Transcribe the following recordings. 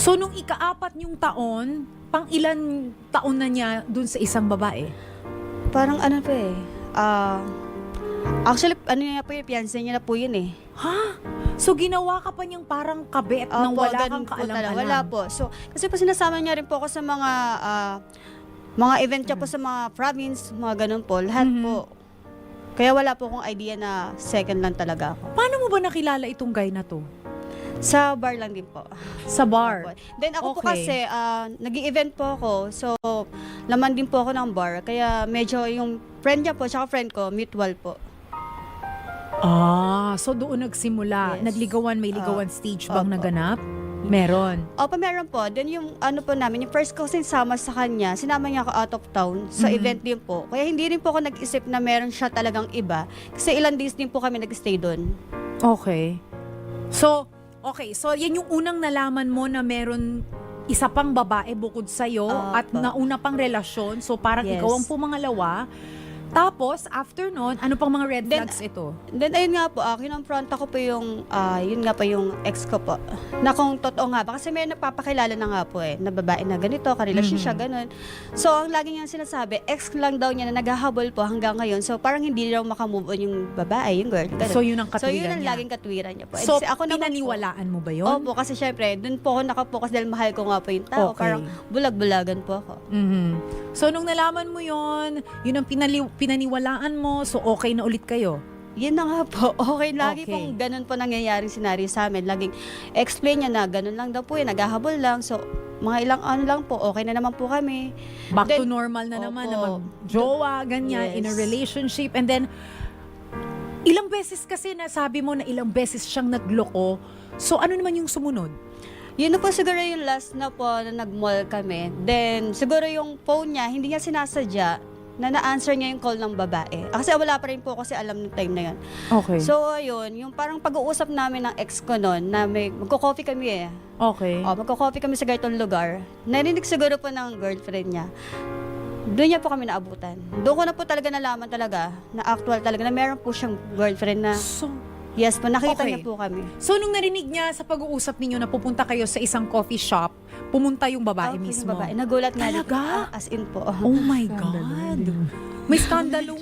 So, nung ikaapat niyong taon, pang ilan taon na niya dun sa isang babae? Parang ano pa eh. ah, actually, ano niya po yun, fiancé niya na po yun eh. Ha? So, ginawa ka pa niyang parang kabit nang Opo, wala ganun kang po talaga. kaalam-alam? Wala po. So, kasi po sinasama niya rin po ako sa mga ah, mga event niya po Mm. sa mga province, mga ganun po. Lahat Mhm. po. Kaya wala po akong idea na second lang talaga ako. Paano mo ba nakilala itong guy na to? Sa bar lang din po. Sa bar? Then ako po Okay. kasi, nag event po ako. So, laman din po ako ng bar. Kaya medyo yung friend niya po, tsaka friend ko, mutual po. Ah, so doon nagsimula. Yes. Nagligawan, may ligawan stage bang opo. naganap? Meron. Opo, meron po. Then yung ano po namin, yung first ko sinama sa kanya, sinama niya ako out of town sa Mhm. event din po. Kaya hindi rin po ako nag-isip na meron siya talagang iba. Kasi ilan days din po kami nag-stay doon. Okay. So, okay. So, yan yung unang nalaman mo na meron isa pang babae bukod sa'yo Opo. at nauna pang relasyon. So, parang Yes. ikaw ang pumangalawa. Tapos, after nun, ano pang mga red Then, flags ito? Then ayun nga po, ah, kinonfront ako po yung, ah, yun nga po yung ex ko po. Na kung totoo nga ba, kasi may nagpapakilala na nga po eh, na babae na ganito, karelasyon siya, ganun. So ang lagi niyang sinasabi, ex lang daw niya na naghahabol po hanggang ngayon. So parang hindi daw makamove on yung babae, yung girl, ganun. So, yun ang So yun katwiran ang niya. laging katwiran niya po. Eh, So, kasi ako naman po- pinaniwalaan mo ba yun? Opo, kasi syempre, dun po ako nakapokus dahil mahal ko nga po yung tao. Okay. Parang bulag-bulagan po ako. Mhm. So, nung nalaman mo yon yun ang pinali- pinaniwalaan mo, so okay na ulit kayo. Yun na nga po. Okay, lagi Okay. pong ganun po nangyayaring senaryo sa amin. Laging explain niya na ganun lang daw po eh, naghahabol lang. So, mga ilang ano lang po, okay na naman po kami. Back to Then- normal na naman, na Opo. mag-jowa, ganyan, in a Yes. relationship. And then, ilang beses kasi nasabi mo na ilang beses siyang nagloko. So, ano naman yung sumunod? Yun na po siguro yung last na po na nag-mall kami. Then, siguro yung phone niya, hindi niya sinasadya na na-answer niya yung call ng babae. Ah, Kasi wala pa rin po kasi alam ng time na yun. Okay. So, ayun, yung parang pag-uusap namin ng ex ko noon na may, magko-coffee kami eh. okay. O, magko-coffee kami sa ganitong lugar. Narinig siguro po ng girlfriend niya. Doon niya po kami naabutan. Doon ko na po talaga nalaman talaga na actual talaga na meron po siyang girlfriend na So, yes po, nakita Okay. niya po kami. so, nung narinig niya sa pag-uusap ninyo na pupunta kayo sa isang coffee shop, pumunta yung babae Okay, mismo. Babae. Nagulat nga din po. Talaga? Ah, as in po. Oh my God. May skandalo.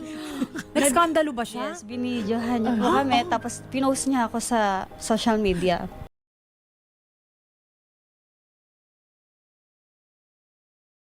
Nagskandalo ba siya? Yes, binidyohan niya po kami. Tapos pinost niya ako sa social media.